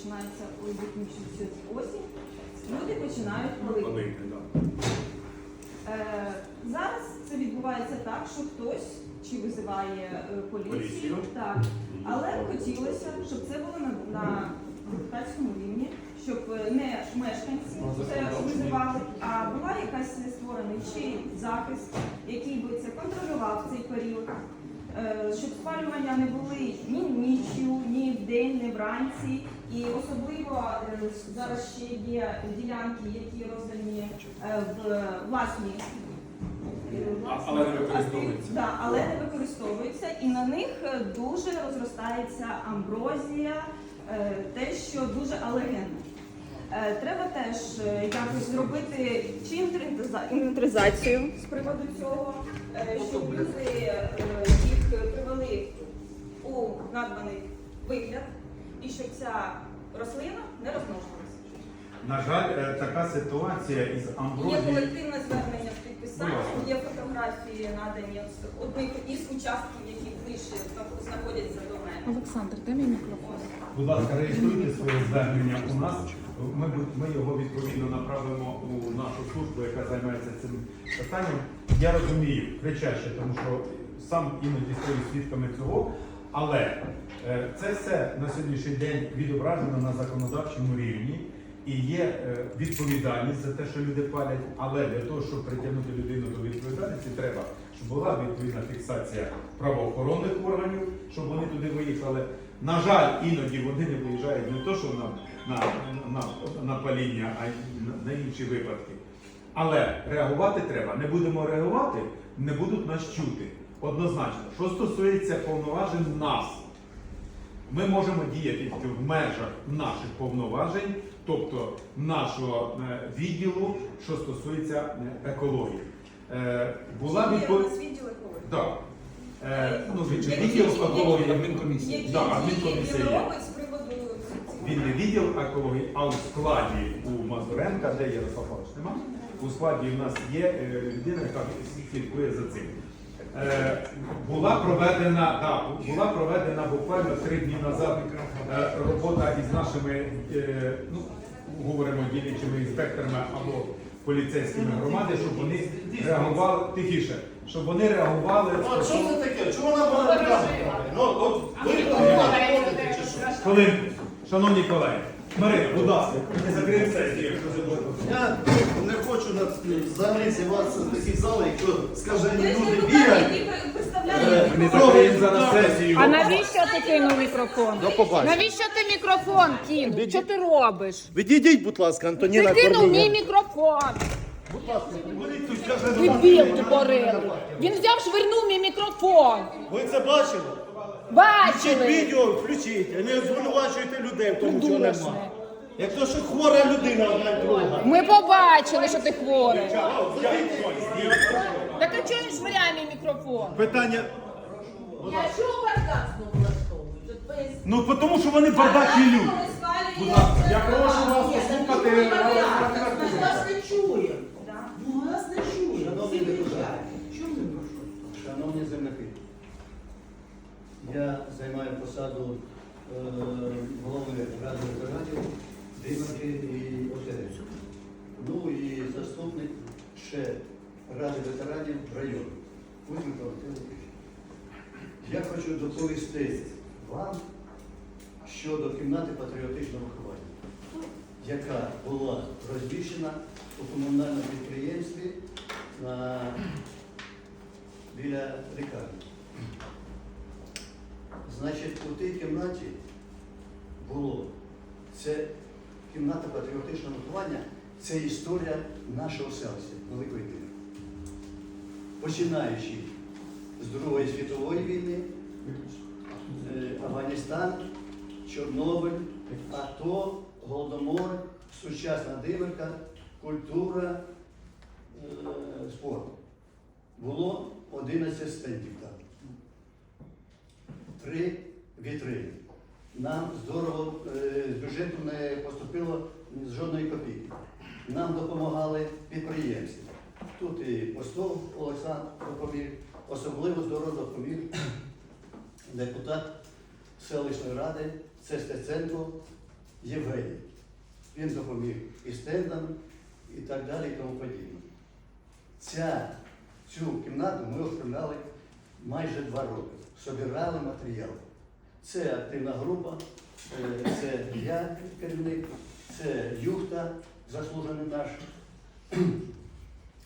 починається ой, закінчується осінь, люди починають палити. Е, зараз це відбувається так, що хтось чи визиває е, поліцію, Поліцію. так. Але хотілося, щоб це було на, на депутатському рівні, щоб е, не мешканці це визивали, а була якась створений чи захист, який би це контролював в цей період. Е, Щоб спалювання не були ні ніччю, ні вдень, ні вранці. І особливо е, зараз ще є ділянки, які роздані е, в власні. але не використовуються. Да, але не використовуються, і на них е, дуже розростається амброзія, те, що дуже алергенне. Треба теж якось зробити чи інвентаризацію з приводу цього, щоб люди їх привели у надбаний вигляд, і щоб ця рослина не розмножувалася. На жаль, е, така ситуація із Є амброзією. колективне звернення Будь ласка. є фотографії надані з одних із участків, які ближче знаходяться до мене. Олександр, дай мій мікрофон. Будь ласка, реєструйте своє звернення у нас. Ми, бу- ми його відповідно направимо у нашу службу, яка займається цим питанням. Я розумію, кричаще, тому що сам іноді стою свідками цього. Але е, це все на сьогоднішній день відображено на законодавчому рівні. І є е, відповідальність за те, що люди палять, але для того, щоб притягнути людину до відповідальності, треба, щоб була відповідна фіксація правоохоронних органів, щоб вони туди виїхали. На жаль, іноді вони не виїжджають не то, що на, на, на, на паління, а й на, на інші випадки. Але реагувати треба. Не будемо реагувати, не будуть нас чути. Однозначно. Що стосується повноважень нас, ми можемо діяти тільки в межах наших повноважень, тобто нашого е, відділу, що стосується е, екології. Е, Була відповідь. нас відділ екології. Да. Е, ну, від- відділ екології. Адмінкомісія. Які Да, дії адмінкомісія він є. Він не відділ екології, а у складі у Мазуренка, де Ярослав Павлович нема. У складі у нас є людина, яка слідкує за цим. Е, була проведена, да, була проведена буквально три дні назад е, робота із нашими, е, ну, говоримо, дільничими інспекторами або поліцейськими громади, щоб вони реагували тихіше, щоб вони реагували. Ну, а що це таке? Чому вона була така? Ну, от ви ходите чи що? Хвилинку, шановні колеги, Марина, будь ласка, не закриємо сесію, якщо це буде. Я не хочу на взагалі з'яватися в такій залі, якщо скажені люди бігають. Е, представляють. А навіщо ти кинув мікрофон? Навіщо ти мікрофон кинув? Що ти робиш? Відійдіть, будь ласка, Ти Антоніна кинув мій мікрофон. Дебіл тупорилий. Він взяв, швирнув мій мікрофон. Ви це бачили? Включіть Бачили. відео, включіть, а не звинувачуйте людей в тому, чого Придурочне. немає. Як то, що хвора людина одна й друга. Ми побачили, що ти хворий. Так а чого він швиряє мій мікрофон? Питання. Я чого бардак знову влаштовують? От поясніть. Ну, тому що вони бардакі люди. Коли ласка, я прошу вас послухати. Ми вас не чуємо. Ну, ми вас не чуємо. Всі кричать. Чому ви прошу? Шановні земляки, я займаю посаду е, голови Ради ветеранів Димаки і Озерецю. Ну і заступник ще Ради ветеранів району. Кузьменко Василь Я хочу доповісти вам щодо кімнати патріотичного виховання, яка була розміщена у комунальному підприємстві на біля лікарні. Значить, у тій кімнаті було це кімната патріотичного виховання, це історія нашого селища Великої Дини. Починаючи з Другої світової війни, е, Афганістан, Чорнобиль, АТО, Голодомор, сучасна дивика, культура, е, спорт. Було 11 стендів там. Три вітрини. Нам здорово е, з бюджету не поступило з жодної копійки. Нам допомагали підприємці. Тут і Постов Олександр допоміг, особливо здорово допоміг депутат селищної ради Цестеценко Євгеній. Він допоміг і стендам, і так далі, і тому подібне. Ця, цю кімнату ми оформляли майже два роки. Собирали матеріал. Це активна група, е, це я керівник, це Юхта, заслужений наш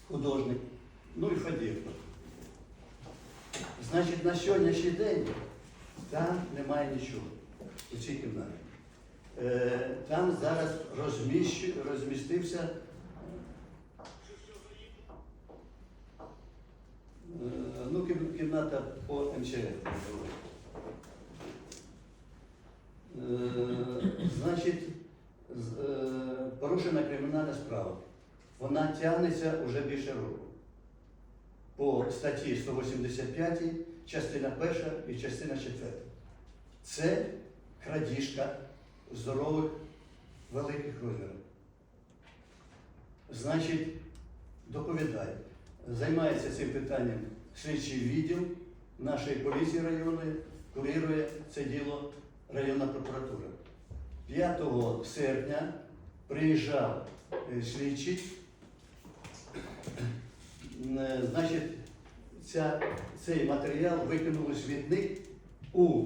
художник, ну і Фадєвка. Значить, на сьогоднішній день там немає нічого у цій кімнаті. Е, Там зараз розміщу, розмістився е, ну, кім- кімната по МЧФ. Е, Значить, е, порушена кримінальна справа. Вона тягнеться вже більше року. По статті 185, частина 1 і частина 4. Це крадіжка здорових великих розмірів. Значить, доповідаю, займається цим питанням слідчий відділ нашої поліції районної, курирує це діло районна прокуратура. 5 серпня приїжджав е, слідчий. Е, Значить, ця, цей матеріал викинули в смітник у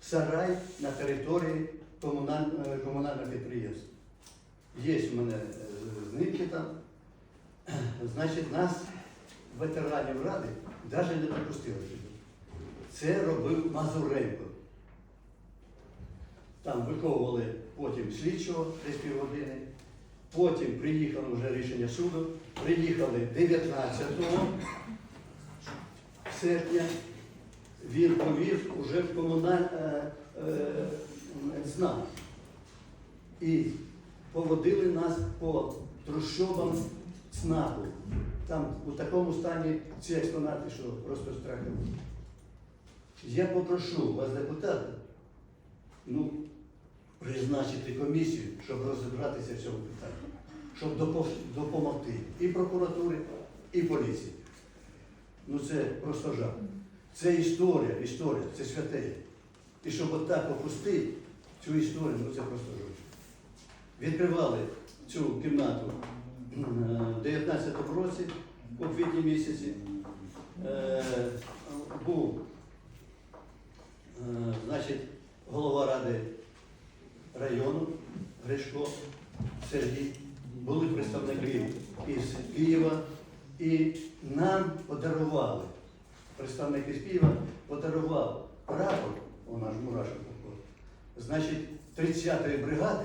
сарай на території комуналь- е, комунального підприємства. Є у мене знімки там. Значить, нас, ветеранів ради, навіть не допустили туди. Це робив Мазуренко. Там виховували потім слідчого десь півгодини. Потім приїхало вже рішення суду. Приїхали 19 серпня. Він повів уже в комуналь е, е, знак. І поводили нас по трущобам ЦНАПу. Там у такому стані ці експонати, що просто страхи. Я попрошу вас, депутати, ну, призначити комісію, щоб розібратися в цьому питанні, щоб допомогти і прокуратурі, і поліції. Ну це просто жах. Це історія, історія, це святе. І щоб отак опустити цю історію, ну це просто жах. Відкривали цю кімнату е, в 19-му році, у квітні місяці. Е, Був Е, значить, голова ради району Гришко Сергій, були представники із Києва, і нам подарували, представник із Києва подарував прапор, у наш Мурашев такий, значить, 30-ї бригади,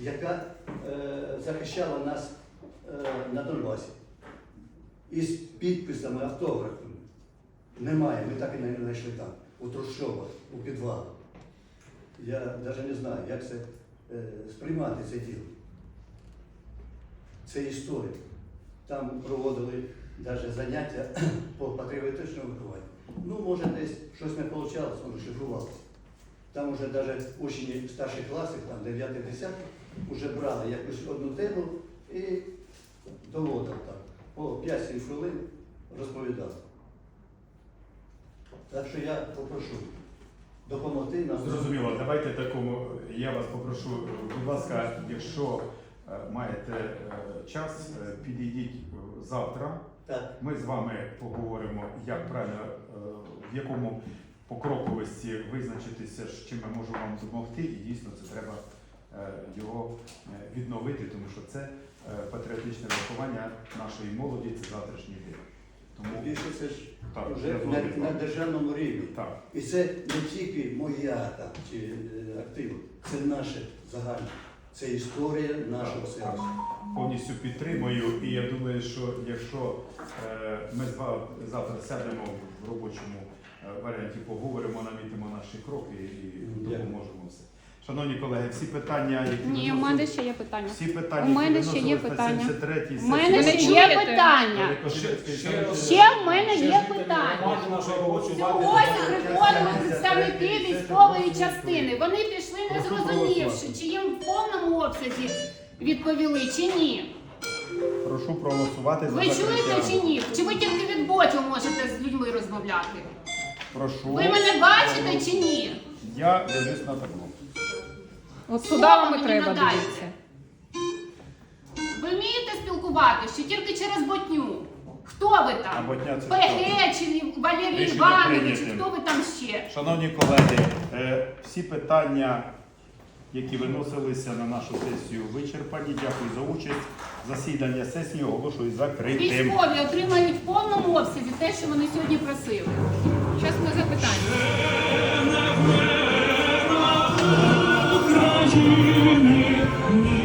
яка е, захищала нас е, на Донбасі. Із підписами, автографами. Немає, ми так і не знайшли там, у трущобах, у підвалах. Я навіть не знаю, як це е, сприймати це діло. Це історія. Там проводили навіть заняття по патріотичному вихованню. Ну, може, десь щось не вийшло, воно шифрувалося. Там вже навіть учні старших класів, там 9-10, вже брали якусь одну тему і доводив так. По 5-7 хвилин розповідав. Так що я попрошу допомогти нам. Зрозуміло, давайте такому. Я вас попрошу, будь ласка, якщо е, маєте е, час, е, підійдіть е, завтра. Так, Ми з вами поговоримо, як правильно, е, в якому покроковості визначитися, з чим ми можемо вам допомогти, і дійсно це треба е, його е, відновити, тому що це патріотичне виховання нашої молоді, це завтрашній день. Тому більше це ж так, вже я на, згоден на державному рівні. так. І це не тільки моя там, чи е, актив, це наше загальне. Це історія нашого села. повністю підтримую. І я думаю, що якщо е, ми з вами завтра сядемо в робочому е, варіанті, поговоримо, намітимо наші кроки і Дякую. допоможемо все. Шановні колеги, всі питання, які Ні, у мене ще є питання. всі питання, У мене які ще є питання. У мене ще є питання. Ще- в мене є питання. Сьогодні приходили представники військової частини. Вони пішли не зрозумівши, чи їм в повному обсязі відповіли, чи ні. Прошу проголосувати за Ви чуєте закриття. чи ні? Чи ви тільки від ботів можете з людьми розмовляти? Прошу. Ви мене бачите чи ні? Я дивлюсь на табло. От туди вам і треба дивитися. Ви вмієте спілкуватися чи тільки через ботню? Хто ви А там? ботня це хто? Пегечені, Валерій Іванович, хто ви там ще? Шановні колеги, е, всі питання, які виносилися на нашу сесію, вичерпані. Дякую за участь. Засідання сесії оголошую закритим. Військові отримають в повному обсязі те, що вони сьогодні просили. Чесне запитання. Virginia.